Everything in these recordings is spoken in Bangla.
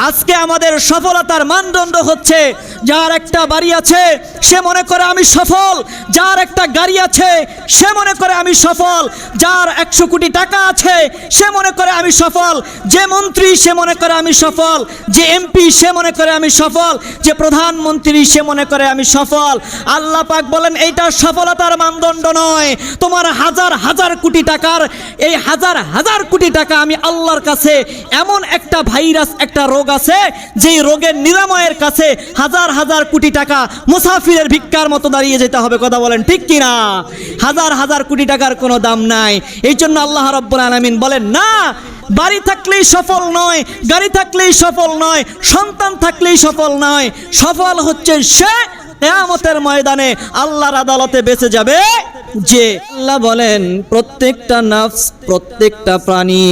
আজকে আমাদের সফলতার মানদণ্ড হচ্ছে যার একটা বাড়ি আছে, সে মনে করে আমি সফল। যার একটা গাড়ি আছে, সে মনে করে আমি সফল। যার একশো কোটি টাকা আছে, সে মনে করে আমি সফল। যে মন্ত্রী, সে মনে করে আমি সফল। যে এমপি, সে মনে করে আমি সফল। যে প্রধানমন্ত্রী, সে মনে করে আমি সফল। আল্লাহ পাক বলেন, এইটা সফলতার মানদণ্ড নয়। তোমার হাজার হাজার কোটি টাকার, এই হাজার হাজার কোটি টাকা আমি আল্লাহর কাছে এমন একটা ভাইরাস, একটা রোগ আছে, যেই রোগের নিরাময়ের কাছে হাজার হাজার হাজার কোটি টাকা মুসাফিরের ভিক্ষার মতো দাঁড়িয়ে যেতে হবে, কথা বলেন ঠিক কিনা? হাজার হাজার কোটি টাকার কোনো দাম নাই। এই জন্য আল্লাহ রব্বুল আলমিন বলেন, না, বাড়ি থাকলেই সফল নয়, গাড়ি থাকলেই সফল নয়, সন্তান থাকলেই সফল নয়, সফল হচ্ছে সে কেয়ামতের ময়দানে আল্লাহর আদালতে বেঁচে যাবে যে আল্লাহ বলেন, প্রত্যেকটা নাফস, প্রত্যেকটা প্রাণী,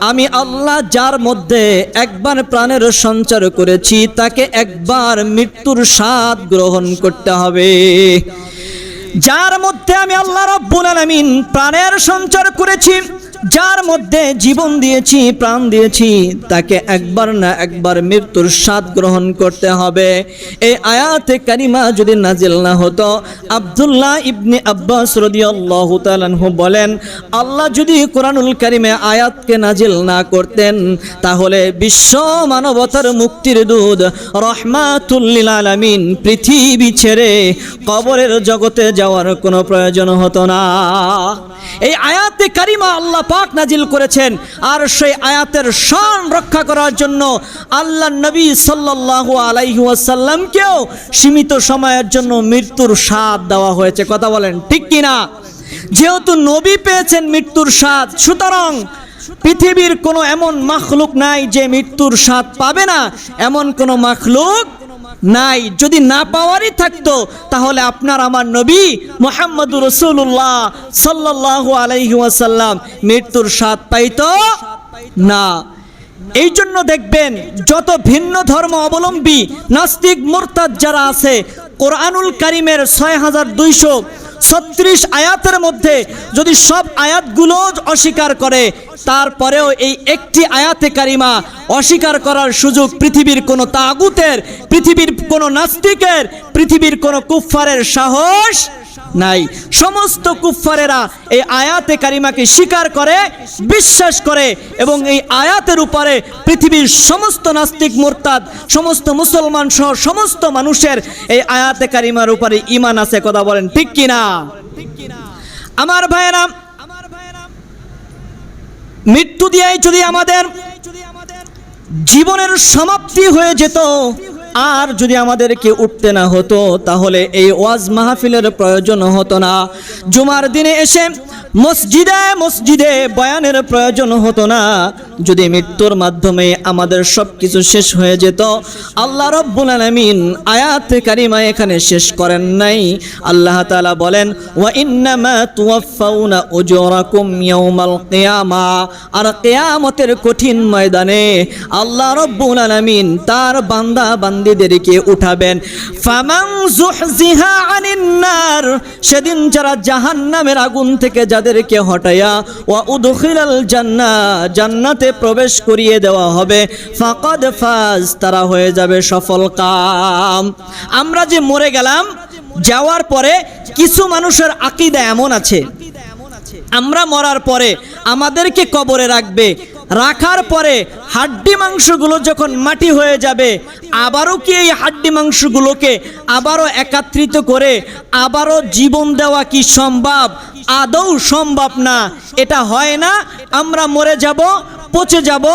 আমি আল্লাহ যার মধ্যে একবার প্রাণের সঞ্চার করেছি, তাকে একবার মৃত্যুর স্বাদ গ্রহণ করতে হবে। যার মধ্যে আমি আল্লাহ রব্বুল আলামিন প্রাণের সঞ্চার করেছি যার মধ্যে জীবন দিয়েছি, প্রাণ দিয়েছি, তাকে একবার না একবার মৃত্যুর স্বাদ গ্রহণ করতে হবে। এই আয়াতে কারিমা যদি নাজিল না হতো, আব্দুল্লাহ ইবনে আব্বাস রাদিয়াল্লাহু তাআলাহু বলেন, আল্লাহ যদি কোরআনুল কারিমে আয়াতকে নাজিল না করতেন, তাহলে বিশ্ব মানবতার মুক্তির দুধ রহমাতুল্লিল আলামিন পৃথিবী ছেড়ে কবরের জগতে যাওয়ার কোনো প্রয়োজন হতো না। এই আয়াতে কারিমা আল্লাহ পাক নাজিল করেছেন আর সেই আয়াতের শান রক্ষা করার জন্য আল্লাহ নবী সাল্লাল্লাহু আলাইহি ওয়াসাল্লামকেও সীমিত সময়ের জন্য মৃত্যুর স্বাদ দেওয়া হয়েছে। কথা বলেন, ঠিক কিনা? যেহেতু নবী পেয়েছেন মৃত্যুর স্বাদ, সুতরাং পৃথিবীর কোনো এমন মাখলুক নাই যে মৃত্যুর স্বাদ পাবে না। এমন কোনো মাখলুক নাই। যদি না পাওয়ারই থাকতো, তাহলে আপনার আমার নবী মোহাম্মদুর রসুল্লাহ সাল্লাল্লাহু আলাইহি ওয়াসাল্লাম মৃত্যুর স্বাদ পাইতো না। এই জন্য দেখবেন, যত ভিন্ন ধর্ম অবলম্বী, নাস্তিক, মোরতাদ যারা আছে, কোরআনুল কারিমের ছয় হাজার দুইশো ছত্রিশ আয়াতের মধ্যে যদি সব আয়াতগুলো অস্বীকার করে তারপরেও এই একটি আয়াতে কারিমা অস্বীকার করার সুযোগ পৃথিবীর কোনো তাগুতের, পৃথিবীর কোনো নাস্তিকের, পৃথিবীর কোনো কুফফারের সাহস নাই। সমস্ত কুফফারেরা এই আয়াতে কারিমাকে স্বীকার করে, বিশ্বাস করে এবং এই আয়াতের উপরে পৃথিবীর সমস্ত নাস্তিক, মোরতাদ, সমস্ত মুসলমান সহ সমস্ত মানুষের এই আয়াতে কারিমার উপরে ইমান আছে, কথা বলেন ঠিক কিনা? আমার ভাইয়েরা মৃত্যু দিয়েই যদি আমাদের জীবনের সমাপ্তি হয়ে যেত আর যদি আমাদেরকে উঠতে না হতো, তাহলে এই ওয়াজ মাহফিলের প্রয়োজন হতো না। জুমার দিনে এসে মসজিদে মসজিদে বয়ানের প্রয়োজন হতো না। যদি মৃত্যুর মাধ্যমে আমাদের সব কিছু শেষ হয়ে যেত, আল্লাহ রব্বুল আলামিন আয়াত কারিমা এখানে শেষ করেন নাই। আল্লাহ তাআলা বলেন, ওয়া ইন্নামা তুওয়াফাউনা উজুরাকুম ইয়াউমাল কিয়ামা। আর কিয়ামতের কঠিন ময়দানে আল্লাহ রব্বুল আলামিন তার বান্দা বান্দীদেরকে উঠাবেন। সেদিন যারা জাহান্নামের আগুন থেকে যাদেরকে হটায়া, ওয়া উদখিলাল জান্নাহ জান্নাতে প্রবেশ করিয়ে দেওয়া হবে, ফাকাদ ফাজ, তারা হয়ে যাবে সফল কাম। আমরা যে মরে গেলাম, যাওয়ার পরে কিছু মানুষের আকিদা এমন আছে। আমরা মরার পরে আমাদেরকে কবরে রাখবে রাখার পরে হাড্ডি মাংসগুলো যখন মাটি হয়ে যাবে, আবারও কি এই হাড্ডি মাংসগুলোকে আবারও একত্রিত করে আবারও জীবন দেওয়া কি সম্ভব? আদৌ সম্ভব না। এটা হয় না, আমরা মরে যাব, পচে যাব,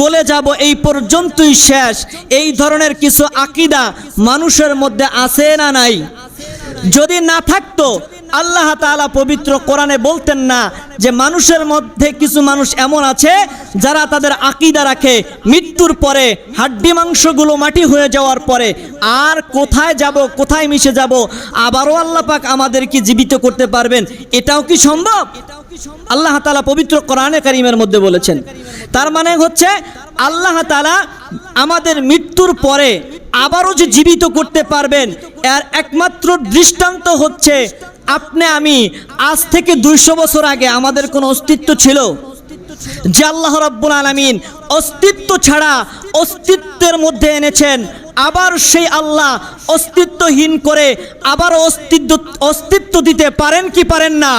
গলে যাব, এই পর্যন্তই শেষ। এই ধরনের কিছু আকিদা মানুষের মধ্যে আছে না নাই? যদি না থাকতো আল্লাহ তাআলা পবিত্র কোরআনে বলতেন না যে মানুষের মধ্যে কিছু মানুষ এমন আছে যারা তাদের আকিদা রাখে মৃত্যুর পরে হাড্ডি মাংসগুলো মাটি হয়ে যাওয়ার পরে আর কোথায় যাব, কোথায় মিশে যাব, আবারও আল্লাহ পাক আমাদেরকে জীবিত করতে পারবেন? এটাও কি সম্ভব? আল্লাহ তাআলা পবিত্র কোরআনে কারিমের মধ্যে বলেছেন। তার মানে হচ্ছে আল্লাহ তাআলা আমাদের মৃত্যুর পরে আবারও যে জীবিত করতে পারবেন, এর একমাত্র দৃষ্টান্ত হচ্ছে আপনি, আমি আজ থেকে দুইশো বছর আগে আমাদের কোনো অস্তিত্ব ছিল যে আল্লাহ রব্বুল আলমিন অস্তিত্ব ছাড়া অস্তিত্বের মধ্যে এনেছেন। আবার সেই আল্লাহ অস্তিত্বহীন করে আবার অস্তিত্ব অস্তিত্ব দিতে পারেন কি পারেন না?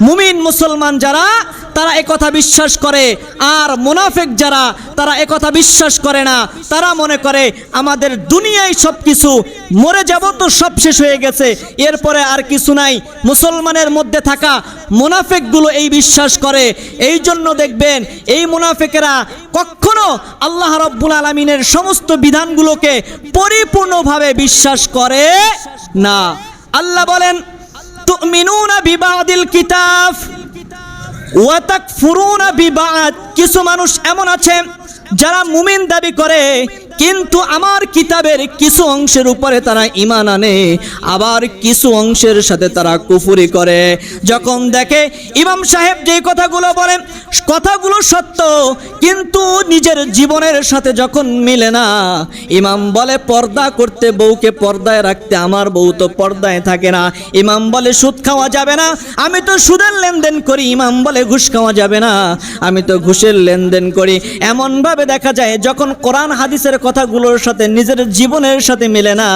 মুমিন মুসলমান যারা, তারা একথা বিশ্বাস করে। আর মুনাফেক যারা, তারা একথা বিশ্বাস করে না। তারা মনে করে, আমাদের দুনিয়ায় সব কিছু মরে যাব তো সব শেষ হয়ে গেছে। এরপরে আর কিছু নাই। মুসলমানের মধ্যে থাকা মুনাফেকগুলো এই বিশ্বাস করে। এই জন্য দেখবেন, এই মুনাফেকেরা কখনো আল্লাহ রব্বুল আলমিনের সমস্ত বিধানগুলোকে পরিপূর্ণভাবে বিশ্বাস করে না। আল্লাহ বলেন তুমিনুনা বিবাদিল কিতাব। ওয়াতাক ফুরুনা বিবাদ। কিছু মানুষ এমন আছে যারা মুমিন দাবি করে কিন্তু আমার কিতাবের কিছু অংশের উপরে তারা ইমান আনে, আবার কিছু অংশের সাথে তারা কুফুরি করে। যখন দেখে ইমাম সাহেব যে কথাগুলো বলেন, কথাগুলো সত্য, কিন্তু নিজের জীবনের সাথে যখন মিলে না, ইমাম বলে, পর্দা করতে বউকে পর্দায় রাখতে আমার বউ তো পর্দায় থাকে না। ইমাম বলে, সুদ খাওয়া যাবে না। আমি তো সুদের লেনদেন করি, ইমাম বলে, ঘুষ খাওয়া যাবে না। আমি তো ঘুষের লেনদেন করি। এমনভাবে দেখা যায়, যখন কোরআন, হাদিসের কথাগুলোর সাথে নিজের জীবনের সাথে মিলে না।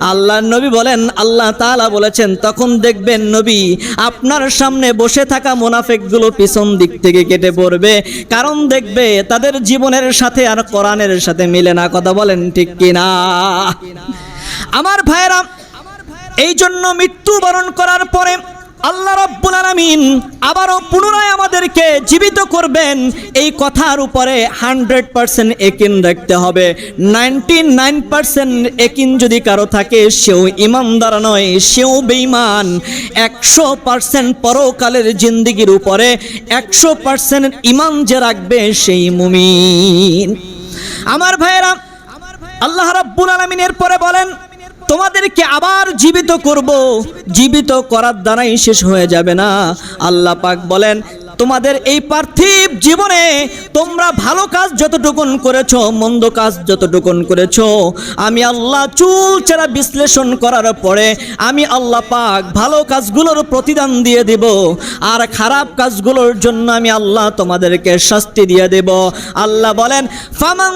আল্লাহ নবী বলেন, আল্লাহ তাআলা বলেছেন, তখন দেখবেন নবী আপনার সামনে বসে থাকা মোনাফেকগুলো পিছন দিক থেকে কেটে পড়বে। কারণ দেখবে তাদের জীবনের সাথে আর কোরআনের সাথে মিলে না। কথা বলেন ঠিক কিনা? আমার ভাইরা এই জন্য মৃত্যুবরণ করার পরে আল্লাহ রব্বুল আলামিন আবারও পুনরায় আমাদেরকে জীবিত করবেন। এই কথার উপরে হান্ড্রেড পার্সেন্ট একিন রাখতে হবে। নাইনটি নাইন পার্সেন্ট একিন যদি কারও থাকে, সেও ইমানদার নয়, সেও বেঈমান। একশো পার্সেন্ট পরকালের জিন্দিগির উপরে একশো পার্সেন্ট ইমান যে রাখবে সেই মুমিন। আমার ভাইয়েরা, আল্লাহ রাব্বুল আলামিনের পরে বলেন তোমাদেরকে আবার জীবিত করব। জীবিত করার দ্বারাই শেষ হয়ে যাবে না। আল্লাহ পাক বলেন তোমাদের এই পার্থিব জীবনে তোমরা ভালো কাজ যতটুকুন করেছ, মন্দ কাজ যতটুকুন করেছ, আমি আল্লাহ চুল চেরা বিশ্লেষণ করার পরে আমি আল্লাহ পাক ভালো কাজগুলোর প্রতিদান দিয়ে দেব, আর খারাপ কাজগুলোর জন্য আমি আল্লাহ তোমাদেরকে শাস্তি দিয়ে দেব। আল্লাহ বলেন ফামাং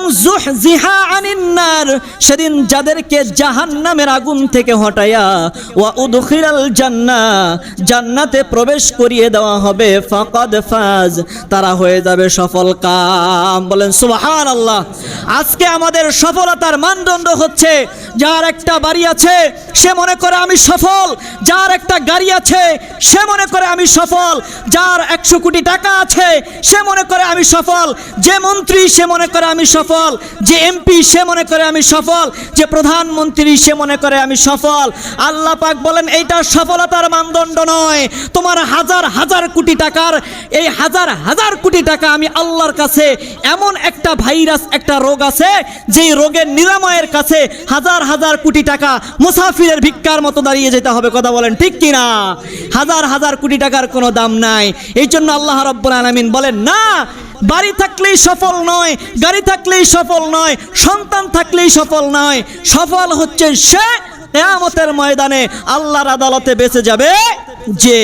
জিহা আনিন্নার সেদিন যাদেরকে জাহান্নামের আগুন থেকে হটাইয়া, ওয়া উদখিরাল জান্না জান্নাতে প্রবেশ করিয়ে দেওয়া হবে। ফাকাদ ফাজ, তারা হয়ে যাবে সফল কাম। বলেন সুবহান আল্লাহ আজকে আমাদের সফলতার মানদণ্ড হচ্ছে, যার একটা বাড়ি আছে, সে মনে করে আমি সফল। যার একটা গাড়ি আছে, সে মনে করে আমি সফল। যার একশো কোটি টাকা আছে, সে মনে করে আমি সফল। যে মন্ত্রী, সে মনে করে আমি সফল। যে এমপি, সে মনে করে আমি সফল। যে প্রধানমন্ত্রী, সে মনে করে আমি সফল। আল্লাহ পাক বলেন, এইটা সফলতার মানদণ্ড নয়। তোমার হাজার হাজার কোটি টাকার এই হাজার হাজার কোটি টাকা আমি আল্লাহর কাছে এমন একটা ভাইরাস, একটা রোগ আছে, যেই রোগের নিরাময়ের কাছে হাজার হাজার কোটি টাকা মুসাফিরের ভিক্ষার মতো দাঁড়িয়ে যেতে হবে, কথা বলেন ঠিক কিনা? হাজার হাজার কোটি টাকার কোনো দাম নাই। এই জন্য আল্লাহ রব্বুল আলামিন বলেন, না, বাড়ি থাকলেই সফল নয়, গাড়ি থাকলেই সফল নয়, সন্তান থাকলেই সফল নয়, সফল হচ্ছে সে এমতের ময়দানে আল্লাহর আদালতে বেঁচে যাবে। যে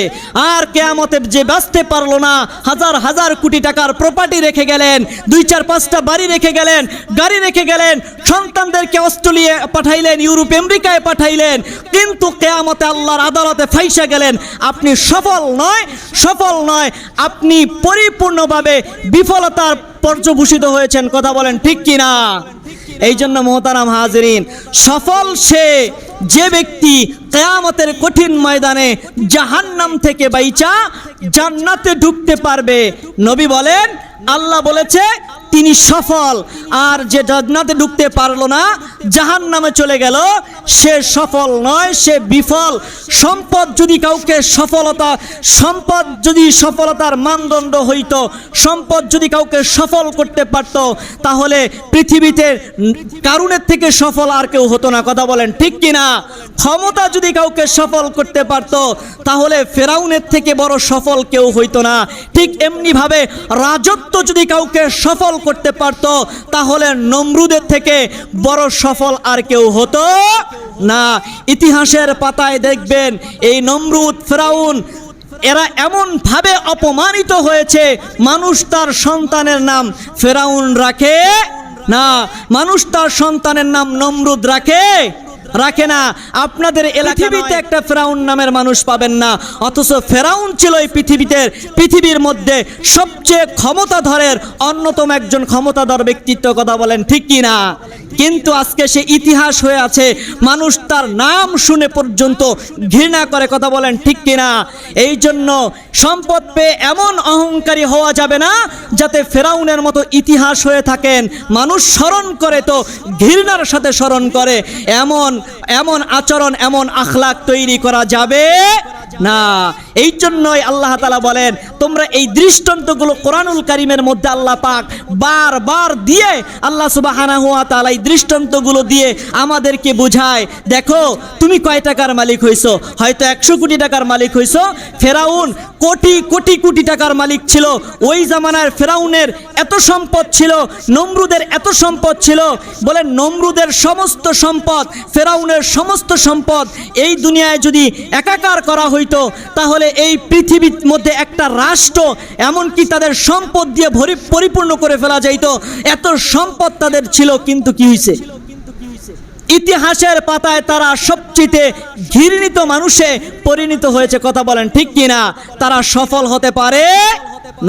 আর কেয়ামতে যে বাঁচতে পারল না, হাজার হাজার কোটি টাকার প্রপার্টি রেখে গেলেন, দুই চার পাঁচটা বাড়ি রেখে গেলেন, গাড়ি রেখে গেলেন, সন্তানদেরকে অস্ট্রেলিয়া পাঠাইলেন, ইউরোপ, আমেরিকায় পাঠাইলেন, কিন্তু কেয়ামতে আল্লাহর আদালতে ফাইসা গেলেন, আপনি সফল নয় সফল নয়, আপনি পরিপূর্ণভাবে বিফলতার পর্যভূষিত হয়েছেন, কথা বলেন ঠিক কিনা? এই জন্য মোহতারাম হাজরিন, সফল সে যে ব্যক্তি কেয়ামতের কঠিন ময়দানে জাহান্নাম থেকে বাইচা জান্নাতে ঢুকতে পারবে। নবী বলেন, আল্লাহ বলেছে, তিনি সফল। আর যে জান্নাতে ঢুকতে পারল না জাহান নামে চলে গেল। সে সফল নয়, সে বিফল। সম্পদ যদি কাউকে সফলতা, সম্পদ যদি সফলতার মানদণ্ড হইতো, সম্পদ যদি কাউকে সফল করতে পারত, তাহলে পৃথিবীতে কারুনের থেকে সফল আর কেউ হতো না। কথা বলেন, ঠিক কিনা ক্ষমতা যদি কাউকে সফল করতে পারত, তাহলে ফেরাউনের থেকে বড় সফল কেউ হইতো না। ঠিক এমনিভাবে রাজত্ব যদি কাউকে সফল করতে পারত তাহলে নমরুদের থেকে বড় সফল আর কেউ হতো না। ইতিহাসের পাতায় দেখবেন, এই নমরুদ, ফেরাউন, এরা এমন ভাবে অপমানিত হয়েছে, মানুষ তার সন্তানের নাম ফেরাউন রাখে না। মানুষ তার সন্তানের নাম নমরুদ রাখে। রাখে না। আপনাদের পৃথিবীতে একটা ফেরাউন নামের মানুষ পাবেন না। অথচ ফেরাউন ছিল এই পৃথিবীতে। পৃথিবীর মধ্যে সবচেয়ে ক্ষমতাধরের অন্যতম একজন ক্ষমতাধর ব্যক্তিত্ব কথা বলেন, ঠিক কি না? কিন্তু আজকে সে ইতিহাস হয়ে আছে। মানুষ তার নাম শুনে পর্যন্ত ঘৃণা করে কথা বলেন, ঠিক কিনা এই জন্য সম্পদ পেয়ে এমন অহংকারী হওয়া যাবে না, যাতে ফেরাউনের মতো ইতিহাস হয়ে থাকেন। মানুষ স্মরণ করে তো ঘৃণার সাথে স্মরণ করে। এমন এমন আচরণ এমন আখলাক তৈরি করা যাবে না, এই জন্যই আল্লাহ তালা বলেন, তোমরা এই দৃষ্টান্তগুলো কোরআনুল কারিমের মধ্যে আল্লাহ পাক বারবার দিয়ে আল্লাহ সুবাহানা হুয়া তালা এই দৃষ্টান্তগুলো দিয়ে আমাদেরকে বুঝায়, দেখো তুমি কয় টাকার মালিক হইছো? হয়তো একশো কোটি টাকার মালিক হইছো। ফেরাউন কোটি কোটি কোটি টাকার মালিক ছিল। ওই জামানার ফেরাউনের এত সম্পদ ছিল, নমরুদের এত সম্পদ ছিল। বলে নমরুদের সমস্ত সম্পদ, ফেরাউনের সমস্ত সম্পদ এই দুনিয়ায় যদি একাকার করা হইতো, তাহলে এই পৃথিবীর মধ্যে একটা রাষ্ট্র এমনকি তাদের সম্পদ দিয়ে ভরি, পরিপূর্ণ করে ফেলা যাইত, এত সম্পদ তাদের ছিল কিন্তু কি হয়েছে ইতিহাসের পাতায় তারা সবচেয়ে ঘৃণিত মানুষে পরিণত হয়েছে, কথা বলেন ঠিক কিনা? তারা সফল হতে পারে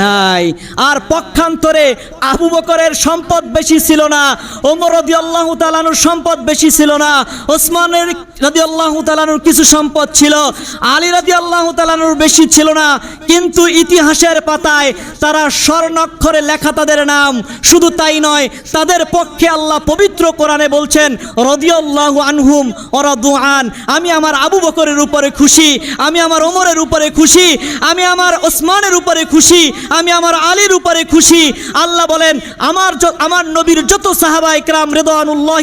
নাই। আর পক্ষান্তরে আবু বকরের সম্পদ বেশি ছিল না, ওমর রদি আল্লাহ তালানুর সম্পদ বেশি ছিল না, ওসমানের রদি আল্লাহ তালানুর কিছু সম্পদ ছিল, আলী রদি আল্লাহ তালানুর বেশি ছিল না। কিন্তু ইতিহাসের পাতায় তারা স্বর্ণাক্ষরে লেখা তাদের নাম। শুধু তাই নয়, তাদের পক্ষে আল্লাহ পবিত্র কোরআনে বলছেন, রদিয়াল্লাহু আনহুম ওরাদু আন। আমি আমার আবু বকরের উপরে খুশি, আমি আমার ওমরের উপরে খুশি, আমি আমার ওসমানের উপরে খুশি। আমি আমার আলীর উপরে খুশি। আল্লাহ বলেন, আমার আমার নবীর যত সাহাবা ইকরাম রেদানুল্লাহ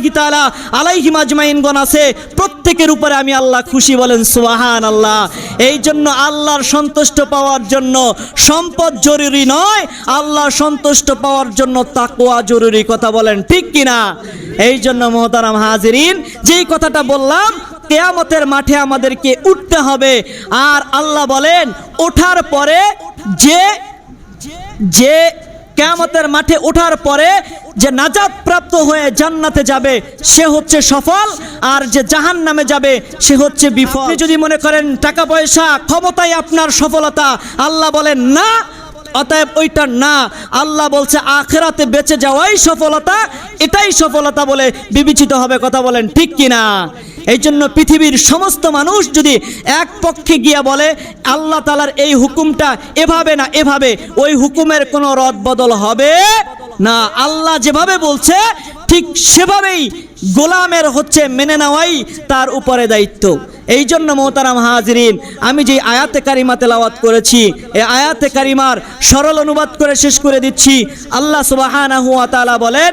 আজমাইনগণ আছে, প্রত্যেকের উপরে আমি আল্লাহ খুশি বলেন সুবহান আল্লাহ এই জন্য আল্লাহর সন্তুষ্ট পাওয়ার জন্য সম্পদ জরুরি নয় আল্লাহ সন্তুষ্ট পাওয়ার জন্য তাকওয়া জরুরি কথা বলেন, ঠিক কিনা? এই জন্য মোহতারাম হাজিরিন, যেই কথাটা বললাম, কেয়ামতের মাঠে আমাদেরকে উঠতে হবে। আর আল্লাহ বলেন, ওঠার পরে যে যে কেয়ামতের মাঠে ওঠার পরে যে নাজাত প্রাপ্ত হয়ে জান্নাতে যাবে, সে হচ্ছে সফল, আর যে জাহান নামে যাবে, সে হচ্ছে বিফল। যদি মনে করেন টাকা পয়সা ক্ষমতাই আপনার সফলতা, আল্লাহ বলেন না, অতএব ওইটা না। আল্লাহ বলছে, আখেরাতে বেঁচে যাওয়াই সফলতা, এটাই সফলতা বলে বিবেচিত হবে। কথা বলেন ঠিক কিনা? এই জন্য পৃথিবীর সমস্ত মানুষ যদি এক পক্ষে গিয়া বলে, আল্লাহ তালার এই হুকুমটা এভাবে না এভাবে, ওই হুকুমের কোনো রদ বদল হবে না। আল্লাহ যেভাবে বলছে, ঠিক সেভাবেই গোলামের হচ্ছে মেনে নেওয়াই তার উপরে দায়িত্ব। এই জন্য মোহতারাম হাজরিন, আমি যে আয়াতে কারিমা তেলাওয়াত করেছি এই আয়াতে কারিমার সরল অনুবাদ করে শেষ করে দিচ্ছি। আল্লাহ সুবাহানাহু ওয়া তাআলা বলেন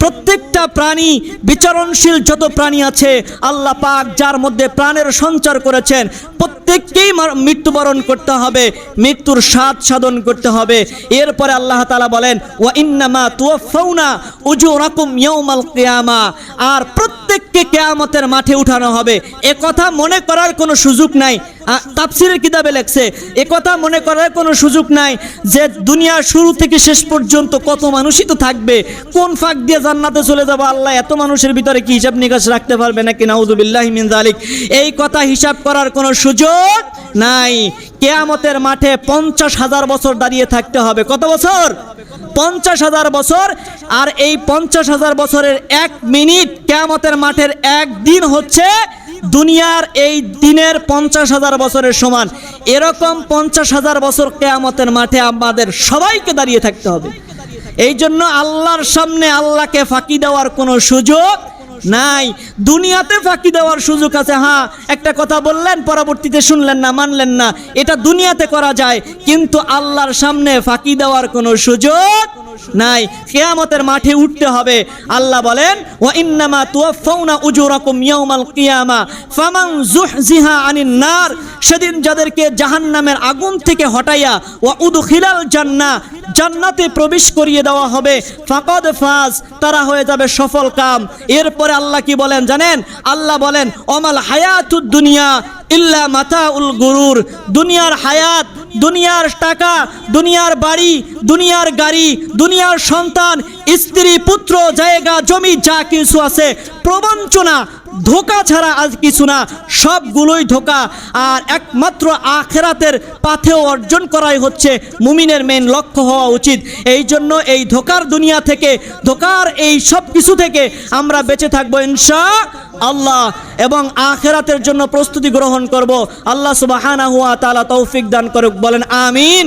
প্রত্যেকটা প্রাণী, বিচরণশীল যত প্রাণী আছে, আল্লাহ পাক যার মধ্যে প্রাণের সঞ্চার করেছেন, প্রত্যেককেই মৃত্যুবরণ করতে হবে, মৃত্যুর স্বাদ সাধন করতে হবে। এরপরে আল্লাহ তালা বলেন, ওয়া ইন্নামা তুয়া উজু রাকুম ইয়ৌমাল কিয়ামা। আর প্রত্যেককে কেয়ামতের মাঠে উঠানো হবে। এ কথা মনে করার কোনো সুযোগ নাই। তাপসিরের কিতাবে লেখছে, এ কথা মনে করার কোনো সুযোগ নাই যে দুনিয়ার শুরু থেকে শেষ পর্যন্ত কত মানুষই তো থাকবে। কোন ফাঁক দিয়ে জান্নাতে চলে যাব? আল্লাহ এত মানুষের ভিতরে কি হিসাব নিকাশ রাখতে পারবে নাকি? নাউদুবিল্লাহ মিন জালিক এই কথা হিসাব করার কোনো সুযোগ নাই। কেয়ামতের মাঠে পঞ্চাশ হাজার বছর দাঁড়িয়ে থাকতে হবে। কত বছর? পঞ্চাশ হাজার বছর, আর এই পঞ্চাশ হাজার বছরের এক মিনিট কেয়ামতের মাঠের এক দিন হচ্ছে দুনিয়ার এই দিনের পঞ্চাশ হাজার বছরের সমান। এরকম পঞ্চাশ হাজার বছর কেয়ামতের মাঠে আমাদের সবাইকে দাঁড়িয়ে থাকতে হবে। এই জন্য আল্লাহর সামনে আল্লাহকে ফাঁকি দেওয়ার কোনো সুযোগ নাই। দুনিয়াতে ফাঁকি দেওয়ার সুযোগ আছে হ্যাঁ। একটা কথা বললেন, পরবর্তীতে শুনলেন না, মানলেন না। এটা দুনিয়াতে করা যায়, কিন্তু আল্লাহর সামনে ফাঁকি দেওয়ার কোনো সুযোগ নাই। কিয়ামতের মাঠে উঠতে হবে। আল্লাহ বলেন ওয়া ইন্নামা তুওয়াফাউনা উজুরাকুম ইয়াউমাল কিয়ামা, ফামান যুহজিহা আনিন নার। সেদিন যাদেরকে জাহান্নামের আগুন থেকে হটাইয়া ওয়া উদখিলাল জান্নাহ জান্নাতে প্রবেশ করিয়ে দেওয়া হবে। ফাকাদ ফাজ, তারা হয়ে যাবে সফল কাম। এরপরে আল্লাহ কি বলেন জানেন? আল্লাহ বলেন অমাল হায়াতুদ দুনিয়া ইল্লা মাথা উল গুরুর। দুনিয়ার হায়াত, দুনিয়ার টাকা, দুনিয়ার বাড়ি, দুনিয়ার গাড়ি, দুনিয়ার সন্তান, স্ত্রী, পুত্র, জায়গা, জমি, যা কিছু আছে, প্রবঞ্চনা ধোকা ছাড়া আজ কিছু না, সবগুলোই ধোকা। আর একমাত্র আখেরাতের পাথেও অর্জন করাই হচ্ছে মুমিনের মেন লক্ষ্য হওয়া উচিত। এই জন্য এই ধোকার দুনিয়া থেকে, ধোকার এই সব কিছু থেকে আমরা বেঁচে থাকব ইনশা আল্লাহ। এবং আখেরাতের জন্য প্রস্তুতি গ্রহণ করব। আল্লাহ সুবাহানা হুয়া তালা তৌফিক দান করুক, বলেন আমিন।